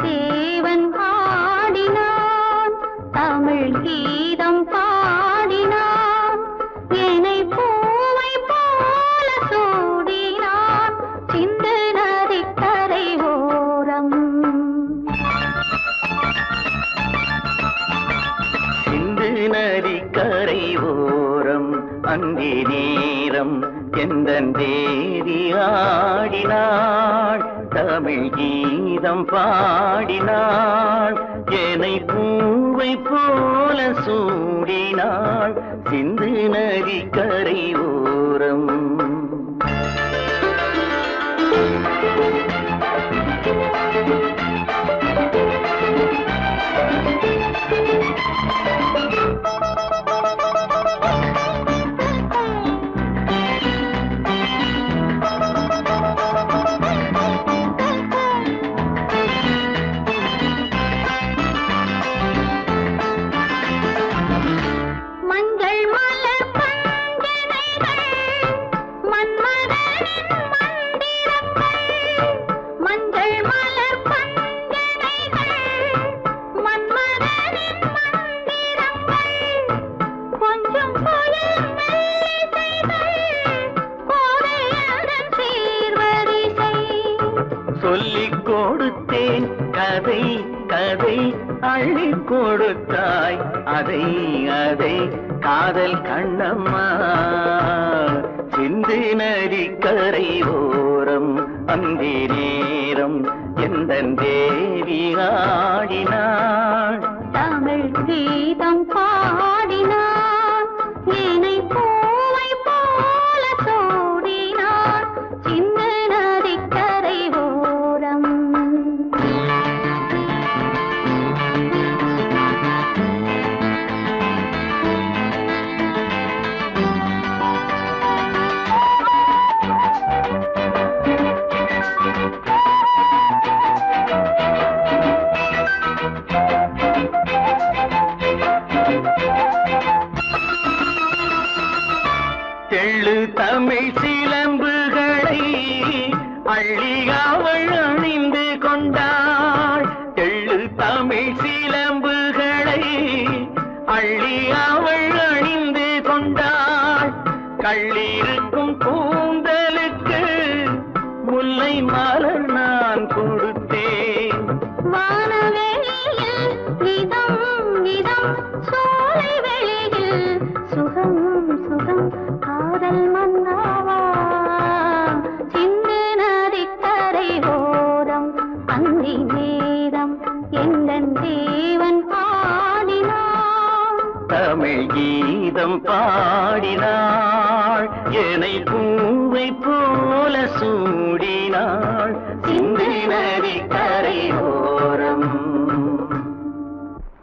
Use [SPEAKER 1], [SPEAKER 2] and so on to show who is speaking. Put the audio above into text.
[SPEAKER 1] கொண்டே அந்தி நேரம் எந்த தேதி ஆடினாள்? தமிழ் கீதம் பாடினாள். என்னை பூவை போல சூடினாள். சிந்து நதி கரை ஓரம்
[SPEAKER 2] மலர்
[SPEAKER 1] சொல்லிக் கொடுத்தேன். கதை கதை அள்ளி கொடுத்தாய். அதை அதை காதல் கண்ணம்மா. சிந்து நதி கரை ஓரம் அந்தி நேரம் எந்த தேவி ஆடினாள்.
[SPEAKER 2] தமிழ் கீதம்
[SPEAKER 1] பாடி தமிழ் சிலம்புகளை அள்ளி அவள் அணிந்து கொண்டாள். எள்ளு தமிழ் சிலம்புகளை அள்ளி அவள் அணிந்து கொண்டாள். கள்ளிருக்கும் கூந்தலுக்கு முல்லை மலர் நான் கொடுத்தேன்.
[SPEAKER 2] வானவெளியில் விதம் இதம்
[SPEAKER 1] தமிழ் கீதம் பாடினாள். என்னை பூவை போல சூழ்